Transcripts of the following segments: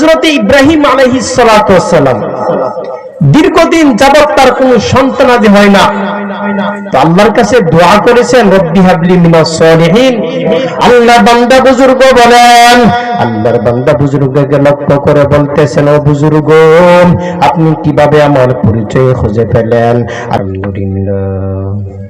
হজরত ইব্রাহিম আলহিসালাম দীর্ঘদিন যাবৎ তার কোন সন্তানাদি হয় না। আল্লাহর কাছে দোয়া করেছেন, রব্বি হাবলি মিনাস সলিহিন। আল্লাহ বান্দা বুজুর্গ বলেন, আল্লাহর বান্দা বুজুর্গকে লক্ষ্য করে বলতেছেন, ও বুজুর্গ, আপনি কীভাবে আমার পরিচয় খুঁজে পেলেন? আলহামদুলিল্লাহ।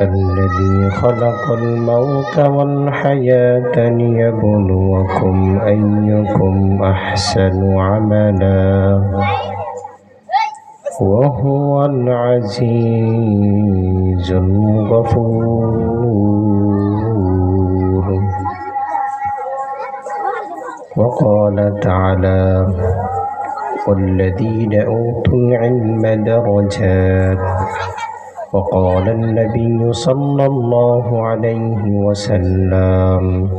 الذي خلق الموت والحياة ليبلوكم أيكم أحسن عملا. وهو العزيز الغفور. وقال تعالى والذين أوتوا العلم درجات. وقال النبي صلى الله عليه وسلم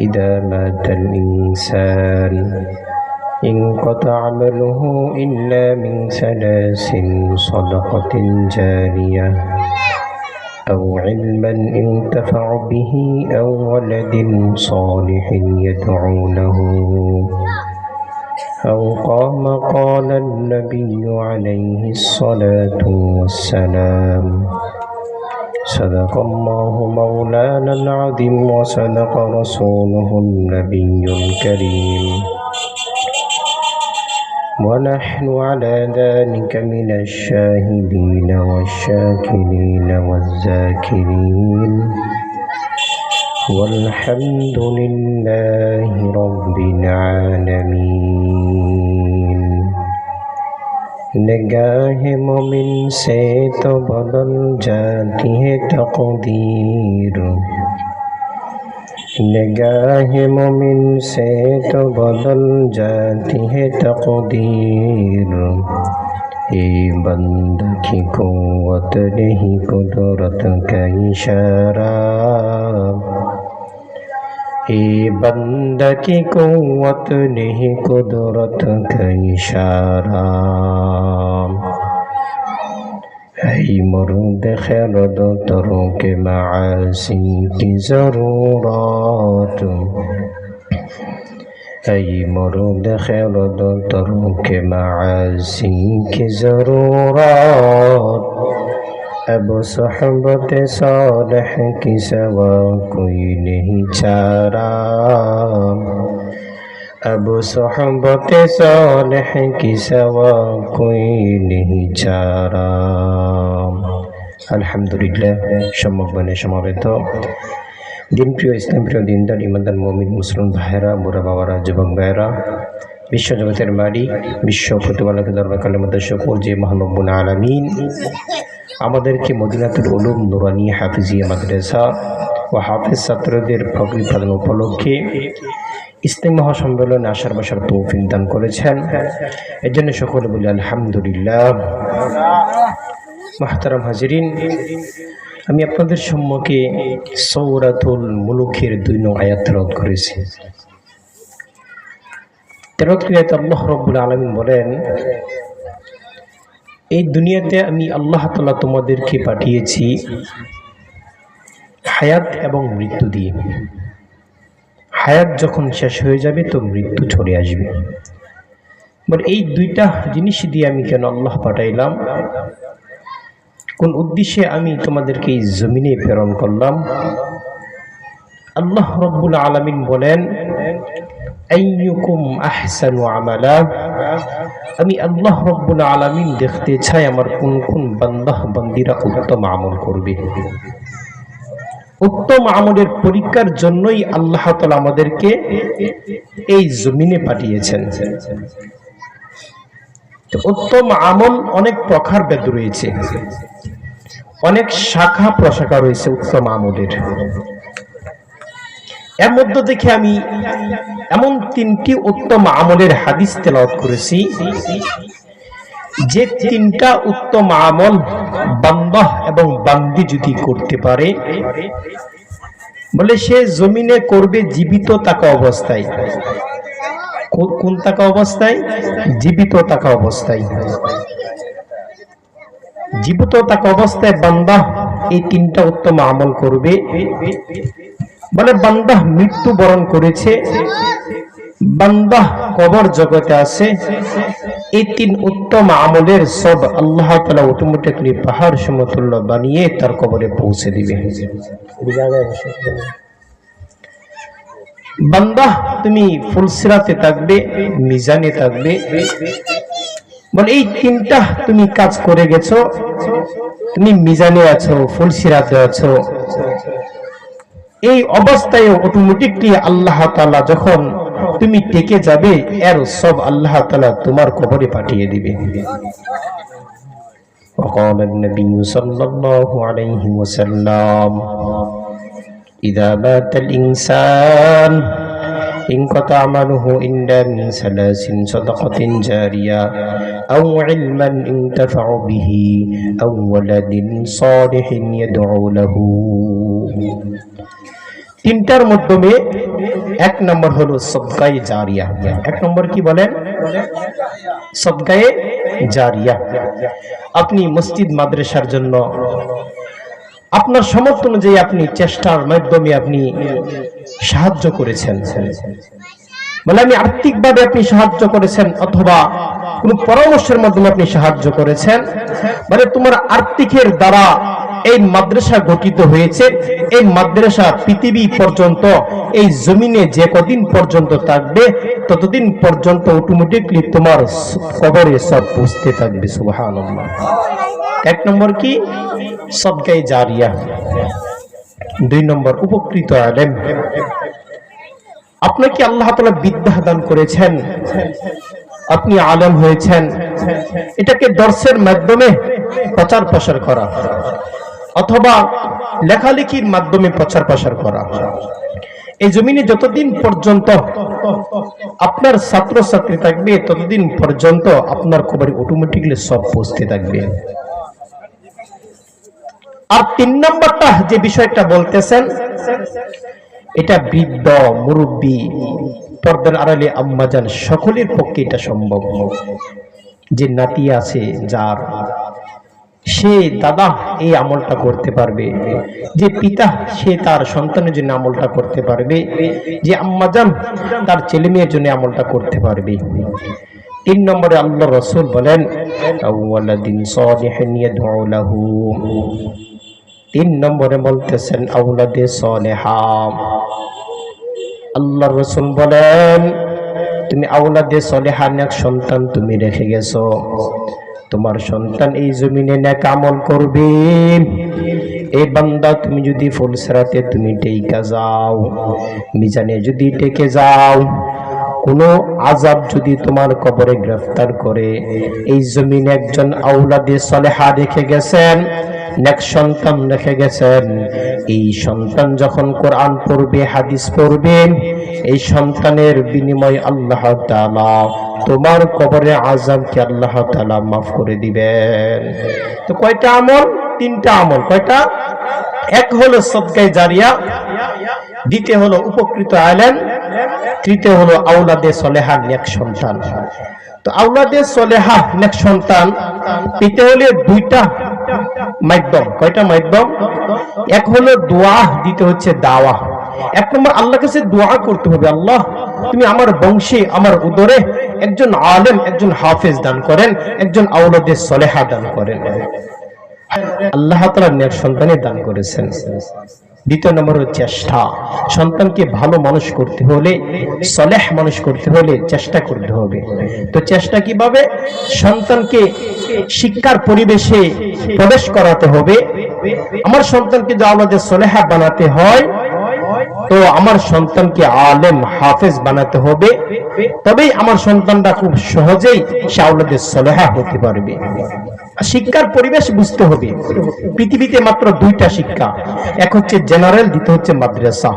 إذا مات الإنسان انقطع عمله إلا من ثلاث صدقة جارية أو علما انتفع به أو ولد صالح يدعو له. أو قام قال النبي عليه الصلاة والسلام. صدق الله مولانا العظيم وصدق رسوله النبي الكريم. ونحن على ذلك من الشاهدين والشاكرين والذاكرين. والحمد لله رب العالمين نگاہ مومن سے تو بدل جاتی ہے تقدیر نگاہ مومن سے تو بدل جاتی ہے تقدیر اے بند کی قوت نہیں قدرت کا اشارہ اے بند کی قوت نہیں قدرت کا اشارہ اے مرد خیرد تروں کے معاسی کی ضرورات اے مرد خیرد تروں کے معاسی کی ضرورات अब सोहबत सौलह की सवा कोई नहीं चारा अब सोहबत सौलह की सवा कोई नहीं चारा আলহামদুলিল্লাহ বনে সমাবেত। দিনপ্রিয় ইসলাম, প্রিয় দিনদার ইমানদার মমিন, মুসলিম ভাইরা বুড়া বাবারা, যুবক ভাইরা বিশ্বজগতের মালিক, বিশ্ব প্রতিপালকের দরবার কালের মধ্যে সকল যে মহানব্বুল আলামিন। আমাদেরকে মদিনাতুল উলুম নুরানি হাফিজিয়া মাদ্রাসা ও হাফিজ ছাত্রদের ফকরি উপলক্ষে ইসলাম মহাসম্মেলনে আসার বসার তৌফিক দান করেছেন। এর জন্য সকলে বলি আলহামদুলিল্লাহ। মাহতারাম হাজিরিন, আমি আপনাদের সম্মুখে সৌরাতুল মুলুকের দুই নং আয়াত তেলাওয়াত করেছি। তেলাওয়াত ক্রিয়াতে আল্লাহ রব্বুল আলমিন বলেন এই দুনিয়াতে আমি আল্লাহ তালা তোমাদেরকে পাঠিয়েছি হায়াত এবং মৃত্যু দিয়ে। হায়াত যখন শেষ হয়ে যাবে তো মৃত্যু ছড়ে আসবে। এবার এই দুইটা জিনিস দিয়ে আমি কেন আল্লাহ পাঠাইলাম? কোন উদ্দেশ্যে আমি তোমাদেরকে এই জমিনে প্রেরণ করলাম? আল্লাহ রব্বুল আলমিন বলেন আমালা। আমি আল্লাহ রব্বুল আলমিন দেখতে চাই আমার কোন কোন বান্দাহ বান্দিরা উত্তম আমল করবে। উত্তম আমলের পরীক্ষার জন্যই আল্লাহ তালা আমাদেরকে এই জমিনে পাঠিয়েছেন। উত্তম আমল অনেক প্রকারভেদ রয়েছে। অনেক শাখা প্রশাখা রয়েছে উত্তম আমলের। এর মধ্য থেকে আমি এমন তিনটি উত্তম আমলের হাদিস তেলাওয়াত করেছি। যে তিনটা উত্তম আমল বান্দা এবং বান্দি যদি করতে পারে, বলে সে জমিনে করবে জীবিত থাকা অবস্থায়। কোন থাকা অবস্থায়? জীবিত থাকা অবস্থায়। জীবিত থাকা অবস্থায় বান্দা এই তিনটা উত্তম আমল করবে। বলে বান্দাহ মৃত্যু বরণ করেছে বান্দা কবর জগতে আছে। এই তিন উত্তম আমলের সব আল্লাহ তালা অটোমেটিকলি পাহাড় সমতুল্য বানিয়ে তার কবরে পৌঁছে দিবে। বান্দা তুমি ফুলসিরাতে থাকবে, মিজানে থাকবে। বলে এই তিনটা তুমি কাজ করে গেছো, তুমি মিজানে আছো ফুলসিরাতে আছো। এই অবস্থায় অটোমেটিকলি আল্লাহ তাআলা যখন তুমি টেকে যাবে এর সব আল্লাহ তাআলা তোমার কবরে পাঠিয়ে দিবে وقال النبي صلى الله عليه وسلم إذا مات الإنسان انقطع عمله إلا من ثلاث صدقة جارية أو علما ينتفع به أو ولد صالح يدعو له তিনটার মাধ্যমে এক নম্বর হলো সদকায়ে জারিয়া। এক নম্বর কি বলেন? সদকায়ে জারিয়া। আপনি মসজিদ, মাদ্রাসার জন্য আপনার সমর্থ অনুযায়ী আপনি চেষ্টার মাধ্যমে আপনি সাহায্য করেছেন। বলে আমি আর্থিকভাবে আপনি সাহায্য করেছেন অথবা কোন পরামর্শের মাধ্যমে আপনি সাহায্য করেছেন। মানে তোমার আর্থিকের দ্বারা এই মাদ্রাসা গঠিত হয়েছে। এই মাদ্রাসা পৃথিবী পর্যন্ত, এই জমিনে যে কদিন পর্যন্ত থাকবে, ততদিন পর্যন্ত অটোমেটিকলি তোমার কবরে সব বুঝতে থাকবে, সুবহানাল্লাহ। এক নম্বর কি? সদকায়ে জারিয়া। দুই নম্বর, উপকৃত আলেম। আপনাকে আল্লাহ তাআলা বিদ্যা দান করেছেন। আপনি আলেম হয়েছেন। এটাকে দর্শের মাধ্যমে প্রচার প্রসার করা। অথবা লেখালেখির মাধ্যমে প্রচার প্রসার করা। এই জমিনে যতদিন পর্যন্ত আপনার ছাত্র ছাত্রী থাকবে, ততদিন পর্যন্ত আপনার কবরে অটোমেটিকলি সব পৌঁছতে থাকবে। আর তিন নম্বরটা যে বিষয়টা বলতেছেন, এটা বৃদ্ধ, মুরব্বী, পর্দার আড়ালে আম্মাজান, সকলের পক্ষে এটা সম্ভব। যে নাতি আছে, যার সে দাদা এই আমলটা করতে পারবে। যে পিতা, সে তার সন্তানের জন্য আমলটা করতে পারবে। যে আম্মাজান তার ছেলে মেয়ের জন্য আমলটা করতে পারবে। তিন নম্বরে আল্লাহ রসুল বলেন তিন নম্বরে বলতেছেন আল্লাহ রসুল বলেন, তুমি আউলাদে সলেহা নেক সন্তান তুমি রেখে গেছো। তোমার সন্তান এই জমিনে নেক আমল করবে। এই বান্দা, তুমি যদি ফুলসরাতে তুমি টেকা যাও, মিজানে যদি টেকে যাও, কোনো আজাব যদি তোমার কবরে গ্রেফতার করে, এই জমিনে একজন আউলাদে সলেহা রেখে গেছেন নেক সন্তান রেখে গেছেন। এই সন্তান যখন কোরআন পড়বে, হাদিস পড়বে, এই সন্তানের বিনিময় আল্লাহ তাআলা তোমার কবরে আজাবকে আল্লাহ তাআলা মাফ করে দিবেন। তো কয়টা আমল? তিনটা আমল। কয়টা? এক হলো সদকায়ে জারিয়া, দ্বিতীয় হলো উপকৃত আলেম, তৃতীয় হলো আউলাদে সলেহা নেক সন্তান। তো আউলাদে সলেহা নেক সন্তান, পেতে হলে দুইটা মাধ্যম কয়টা মাধ্যম এক হলো দোয়া দিতে হচ্ছে দাওয়া। এক নম্বর আল্লাহ কাছে দোয়া করতে হবে, আল্লাহ তুমি আমার বংশে, আমার উদরে একজন আলেম, একজন হাফেজ দান করেন, একজন আউলাদের সলেহা দান করেন। আল্লাহ তালা নেক সন্তানে দান করেছেন। দ্বিতীয় নম্বর চেষ্টা। সন্তানকে ভালো মানুষ করতে হলে, সলেহ মানুষ করতে হলে চেষ্টা করতে হবে। তো চেষ্টা কীভাবে? সন্তানকে শিক্ষার পরিবেশে প্রবেশ করাতে হবে। আমার সন্তানকে যে আমাদের সলেহা বানাতে হয়, তো আমার সন্তানকে আলেম, হাফেজ বানাতে হবে। তবেই আমার সন্তানটা খুব সহজেই সে আউলাদের সলেহা হতে পারবে। শিক্ষার পরিবেশ বুঝতে হবে। পৃথিবীতে মাত্র দুইটা শিক্ষা। এক হচ্ছে জেনারেল, দ্বিতীয় হচ্ছে মাদ্রাসা।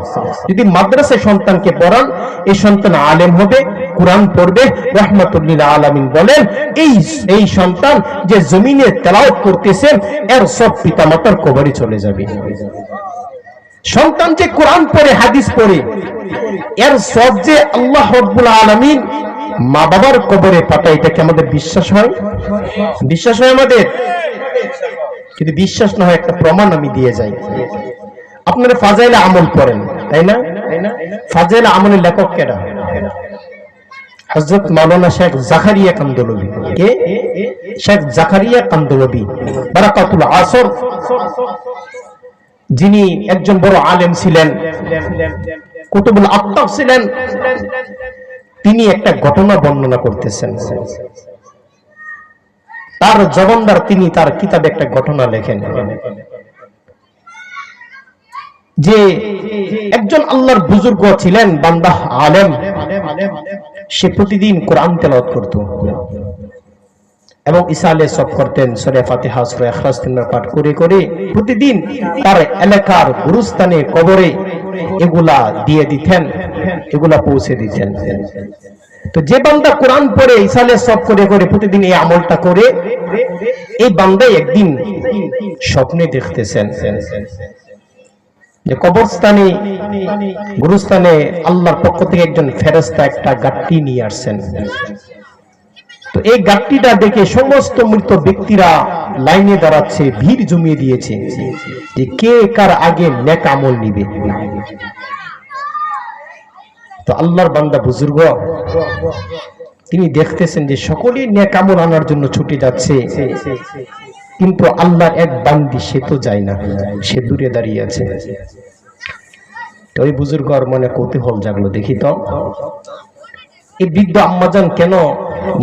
যদি মাদ্রাসায় সন্তানকে পড়ান, এই সন্তান আলেম হবে, কোরআন পড়বে, রহমতুল্লিল আলামিন বলেন, এই এই সন্তান যে জমিনে তেলাওয়াত করতেছেন এর সব পিতামাতার কবরে চলে যাবে। সন্তান যে কোরআন পড়ে, হাদিস পড়ে, এর সব যে আল্লাহ রব্বুল আলামিন মা বাবার কবরে পাতা, এটা কি আমাদের বিশ্বাস হয়? বিশ্বাস হয় আমাদের? যদি বিশ্বাস না হয়, একটা প্রমাণ আমি দিয়ে যাই। আপনারা ফাজাইলে আমল করেন তাই না? ফাজাইলে আমলের লেখক কেডা? হজরত মাওলানা শেখ জাকারিয়া কান্দলবি। কে? শেখ জাকারিয়া কান্দলবি, বারাকাতুল আসর। যিনি একজন বড় আলেম ছিলেন, কুতুবুল আত্তাব ছিলেন। তিনি একটা ঘটনা বর্ণনা করতেছেন। তার জবানদার তিনি তার কিতাবে একটা ঘটনা লেখেন। যে একজন আল্লাহর বুজুর্গ ছিলেন বান্দাহ আলেম। সে প্রতিদিন কোরআন তেলাওয়াত করত। এবং ইসালে সব করতেন। সরে ফাতিহা, সরে এখলাস পাঠ করে করে প্রতিদিন তার এলাকার গুরুস্থানে কবরে এগুলা দিয়ে দিতেন, এগুলা পৌঁছে দিতেন। তো যে বান্দা কোরআন পড়ে, ইসালে সব করে করে প্রতিদিন এই আমলটা করে, এই বান্দাই একদিন স্বপ্নে দেখতেছেন যে কবরস্থানে, গুরুস্থানে আল্লাহর পক্ষ থেকে একজন ফেরেস্তা একটা গাট্টি নিয়ে আসছেন। তো এই গাট্টিটা দেখে সমস্ত মৃত ব্যক্তিরা লাইনে দাঁড়াচ্ছে, ভিড় জমিয়ে দিয়েছে। যে কে কার আগে নেক আমল নিবে। তো আল্লাহর বান্দা বুজুর্গ, তিনি দেখতেছেন যে সকলেই নেক আমল আনার জন্য ছুটে যাচ্ছে, কিন্তু আল্লাহর এক বান্দি সে তো যায় না, সে দূরে দাঁড়িয়ে আছে। তো ওই বুজুর্গ আর মনে কৌতূহল জাগলো, দেখি তো। এই বৃদ্ধ আম্মাজান কেন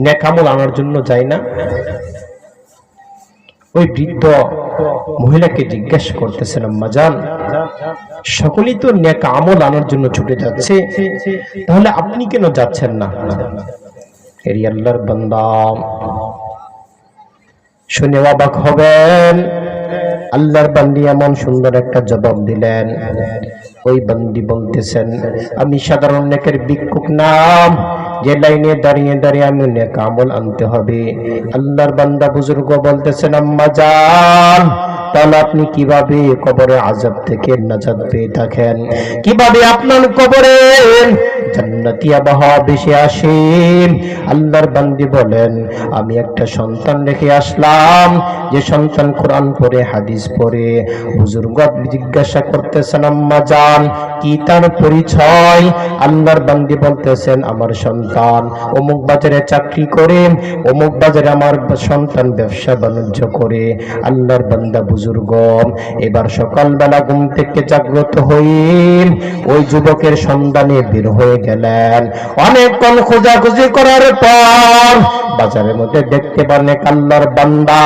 নেকামল আনার জন্য যায় না? ওই বৃদ্ধ মহিলাকে জিজ্ঞাসা করতেছেন আম্মাজান সকলেই তো নেক আমল আনার জন্য ছুটে যাচ্ছে, তাহলে আপনি কেন যাচ্ছেন না? এরি আল্লাহর বান্দা। শুনে অবাক হবেন, আল্লাহর বান্দি এমন সুন্দর একটা জবাব দিলেন। ওই বান্দি বলতেছেন, আমি সাধারণ নেকের ভিক্ষুক নাম যে লাইনে দাঁড়িয়ে দাঁড়িয়ে আমি নেক আমল আনতে হবে। আল্লাহর বান্দা বুজুর্গ বলতেছেন, আম্মা যান তাহলে আপনি কীভাবে কবরে আজাব থেকে নাজাত পেয়ে থাকেন? কীভাবে আপনার কবরে জান্নাতি আবহাওয়া বেশি আসেন আল্লাহর বান্দি বলেন, আমি একটা সন্তান রেখে আসলাম। যে সন্তান কোরআন পড়ে, হাদিস পড়ে। বুজুর্গ জিজ্ঞাসা করতেছেন, আম্মা যান কি তার পরিচয়? আল্লাহর বান্দি বলতেছেন, আমার সন্তান অমুক বাজারে চাকরি করে, অমুক বাজারে আমার সন্তান ব্যবসা বাণিজ্য করে। আল্লাহর বান্দা বুজুর্গ এবার সকালবেলা ঘুম থেকে জাগ্রত হয়ে ওই যুবকের সন্ধানে বের হয়ে গেলেন। অনেকক্ষণ খোঁজাখুঁজি করার পর বাজারের মধ্যে দেখতে পারেন এক আল্লাহর বান্দা।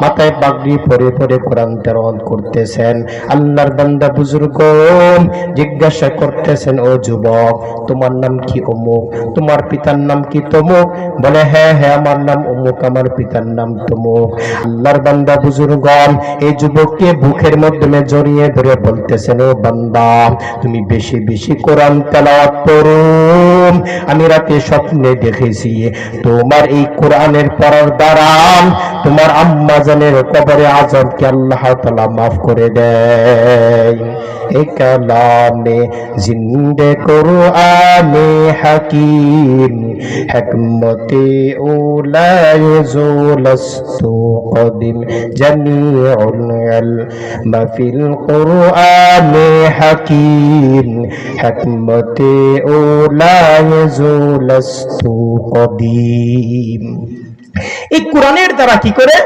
মাথায় পাগড়ি পরে পরে কোরআন তেলাওয়াত করতেছেন। আল্লাহর বান্দা বুজুর্গ জিজ্ঞাসা করতেছেন, ও যুবক, তোমার নাম কি অমুক? তোমার পিতার নাম কি তমুক? বলে হ্যাঁ হ্যাঁ আমার নাম অমুক, আমার পিতার নাম তমুক। আল্লাহর বান্দা বুজুর্গ এই যুবককে বুকের মাধ্যমে জড়িয়ে ধরে বলতেছেন, ও বান্দা, তুমি বেশি বেশি কোরআন তেলাওয়াত করো আমি রাতে স্বপ্নে দেখেছি তোমার এই কোরআনের পড়ার দ্বারা তোমার আম্মা জানের কবরে আজমকে আল্লাহ তাআলা মাফ করে দেয়। কালামে জিন্দে কোরআনে হাকিম, হিকমতে উলায় জুলস্তু কদিম হিকমতে উলায় জুলস্তু কদিম এই কোরআনের দ্বারা কি করে?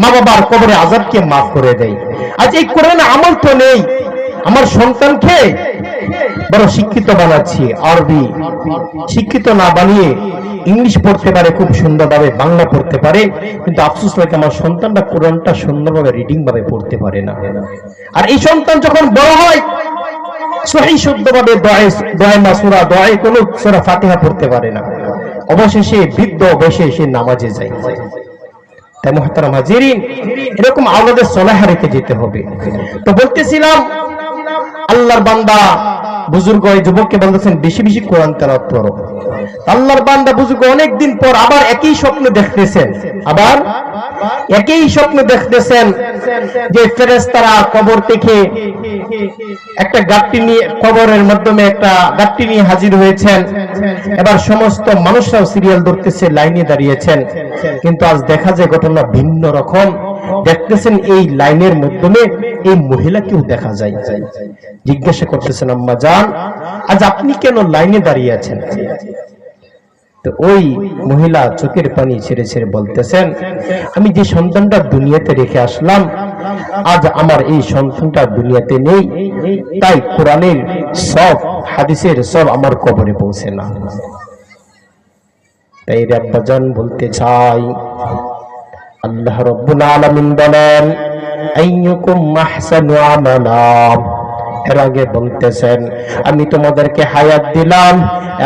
মা বাবার কবরে আজাবকে মাফ করে দেয়। আজ এই কোরআন আমল তো নেই। আমার সন্তানকে বড় শিক্ষিত বানাচ্ছি, আরবি। শিক্ষিত না বানিয়ে ইংলিশ পড়তে পারে, খুব সুন্দরভাবে বাংলা পড়তে পারে, কিন্তু আফসোস লাগে আমার সন্তানটা কোরআনটা সুন্দরভাবে রিডিং ভাবে পড়তে পারে না। আর এই সন্তান যখন বড় হয়, সহি শুদ্ধভাবে দয়ে দয়ে মাসুরা দয়ে কোনো সূরা ফাতিহা পড়তে পারে না। অবশেষে বৃদ্ধ বসে সে নামাজে যায়। তাই মহতারাম হাজিরিন, এরকম আওলাদের সলাহা রেখে যেতে হবে। তো বলতেছিলাম আল্লাহর বান্দা, বুজুর্গ এই যুবককে বলতেছেন, বেশি বেশি কোরআন তেলাওয়াত করো। আল্লাহর বান্দা বুজুর্গ অনেকদিন পর আবার একই স্বপ্ন দেখতেছেন। আবার একই স্বপ্ন দেখতেছেন যে ফেরেশতারা কবর থেকে একটা গাট্টি নিয়ে, কবরের মাধ্যমে একটা গাট্টি নিয়ে হাজির হয়েছেন। এবার সমস্ত মানুষরাও সিরিয়াল ধরতেছে, লাইনে দাঁড়িয়েছেন। কিন্তু আজ দেখা যায় ঘটনা ভিন্ন রকম। দেখতেছেন এই লাইনের মাধ্যমে এই মহিলাকেও দেখা যায়। জিজ্ঞাসা করতেছেন, আম্মা জান, আজ আপনি কেন লাইনে দাঁড়িয়ে আছেন? তো ওই মহিলা চোখের পানি ছেড়ে ছেড়ে বলতেছেন, আমি যে সন্তানটা দুনিয়াতে রেখে আসলাম, আজ আমার এই সন্তানটা দুনিয়াতে নেই, তাই কোরআনের সব, হাদিসের সব আমার কবরে পৌঁছে না। তাই রাব্বাজান বলতে চাই, আল্লাহ রব্বুল আলামিন বলেন, আইয়ুকুম আহসানু আমালা। এর আগে বলতেছেন, আমি তোমাদেরকে হায়াত দিলাম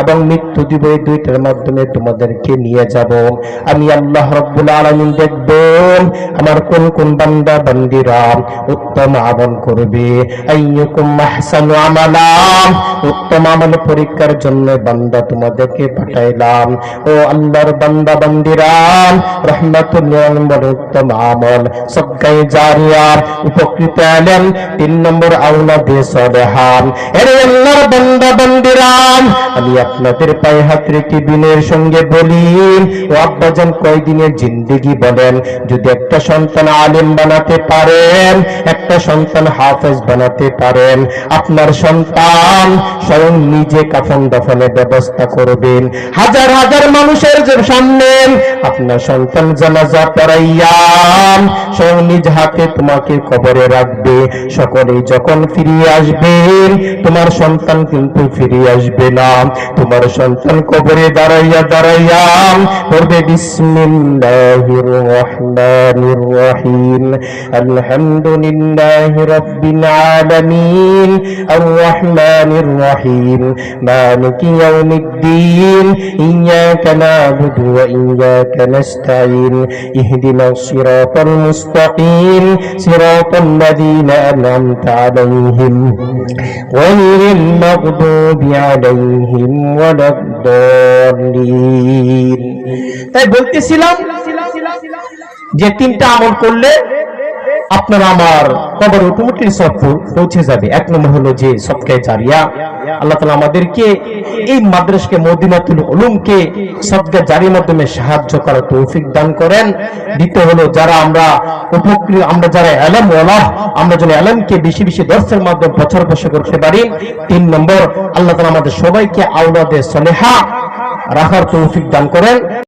এবং মৃত্যু দিব এই দুইটার মাধ্যমে তোমাদেরকে নিয়ে যাব। আমি আল্লাহ রব্বুল আলামিন দেখব আমার কোন কোন বান্দা, বান্দিরা উত্তম আমল করবে। উত্তম আমল পরীক্ষার জন্য বান্দা তোমাদেরকে পাঠাইলাম। ও আল্লাহর বান্দা, বান্দিরা, রহমাতুল্লাহ উত্তম আমল। সবগাই জারিয়া, উপকৃত আলেন তিন নম্বর আউলা দিয়ে সলেহান এরে আল্লাহর বান্দা, বান্দিরাম, আমি আপনাদের পায়ে হাত রেখে বিনের সঙ্গে বলি। ও আব্বাজান কয়দিনের জিন্দেগি বলেন, যদি একটা সন্তান আলেম বানাতে পারেন, একটা সন্তান হাফেজ বানাতে পারেন, আপনার সন্তান স্বয়ং নিজে কাফন দফনের ব্যবস্থা করবেন। হাজার হাজার মানুষের সামনে আপনার সন্তান জানাজা পড়াইয়া স্বয়ং নিজ হাতে তোমাকে কবরে রাখবে। সকলে যখন ফিরিয়ে আসবেন। তোমার সন্তান কিন্তু ফিরে আসবে না। তোমার সন্তান কবরে দাঁড়াইয়া দাঁড়াইয়া পড়বে। বিসমিল্লাহির রহমানির রহিম। আলহামদুলিল্লাহি রাব্বিল আলামিন। আর রহমানির রহিম। মালিকি ইয়াউমিদ্দিন। ইয়াকা না'বুদু ওয়া ইয়াকা নাস্তাঈন। ইহদিনাস সিরাতাল মুস্তাকিম। সিরাতাল লাযীনা আন'আমতা আলাইহিম। গহাইরিল المغضوب عليهم ولا الضالين। তাই বলতেছিলাম যে তিনটা আমল করলে আপনার আমার কবর অটোমেটিক সব পৌঁছে যাবে। এক নম্বর হলো যে সবকে জারিয়া। আল্লাহ তালা আমাদেরকে এই মাদ্রাসকে, মদিনাতুল উলুমকে সবকে জারির মাধ্যমে সাহায্য করার তৌফিক দান করেন। দ্বিতীয় হলো যারা আমরা উপকৃত আমরা যারা এলম ওলাহ আমরা যেন এলমকে বেশি বেশি দর্শের মাধ্যমে প্রচার প্রসার করতে পারি। তিন নম্বর, আল্লাহ তালা আমাদের সবাইকে আউলাদে সলেহা রাখার তৌফিক দান করেন।